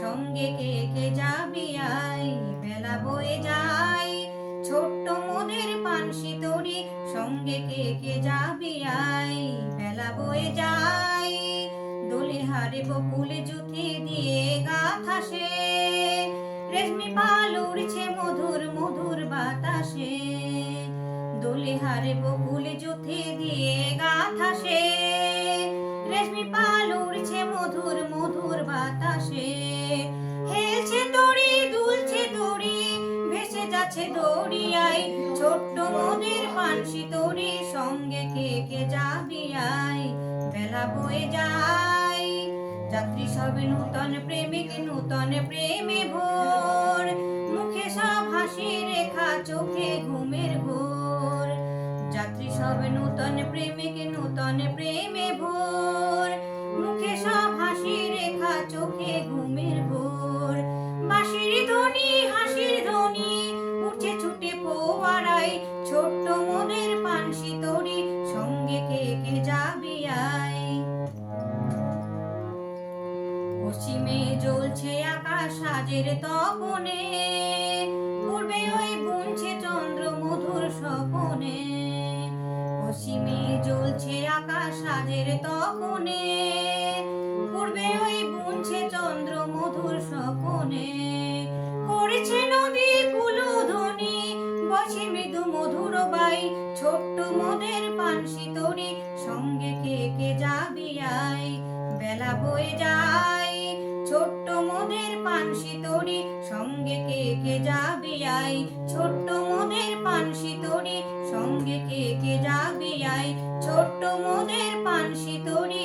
সঙ্গে কে কে যাবি আই? বেলা বয়ে যাই ছোট্ট মনের পানসি তরি সঙ্গে কে কে যাবি আই? বেলা বয়ে যাই দোলে হারে বকুলে জুথি দিয়ে গাথা সে। রেশমি পাল উড়ছে মধুর মধুর বাতাসে। দোলে হারে বকুলে জুথি দিয়ে গাথা সে। রেশমি পাল ভেসে যাচ্ছে দড়িয়াই, ছোট্ট মোদের পানসি তরি সঙ্গে কে কে যাবি আই? বেলা বয়ে যায়, যাত্রী সব নূতন প্রেমিক, নূতন প্রেমে ভোর। মুখে সব হাসি রেখা, চোখে ঘুমের ঘোর যাত্রী সব নূতন প্রেমিক, নূতন প্রেমে ভোর। মুখে সব হাসি রেখা, চোখে ঘুমের ঘোর বাঁশির ধ্বনি পশ্চিমে জ্বলছে আকাশ সাজের তপনে, পূর্বে ওই বুনছে চন্দ্র মধুর স্বপনে। পশ্চিমে জ্বলছে আকাশ সাজের তপনে, পূর্বে ওই বুনছে চন্দ্র মধুর স্বপনে। করেছে নদী কুলধ্বনি বসে মৃদু মধুর বাই, ছোট্ট মোদের পানসি তরি সঙ্গে কে কে যাবি আই বেলা বয়ে যায়। মোদের পানসি তরি সঙ্গে কে কে যাবি আই ছোট্ট মোদের পানসি তরি সঙ্গে কে কে যাবি আই ছোট্ট মোদের পানসি তরি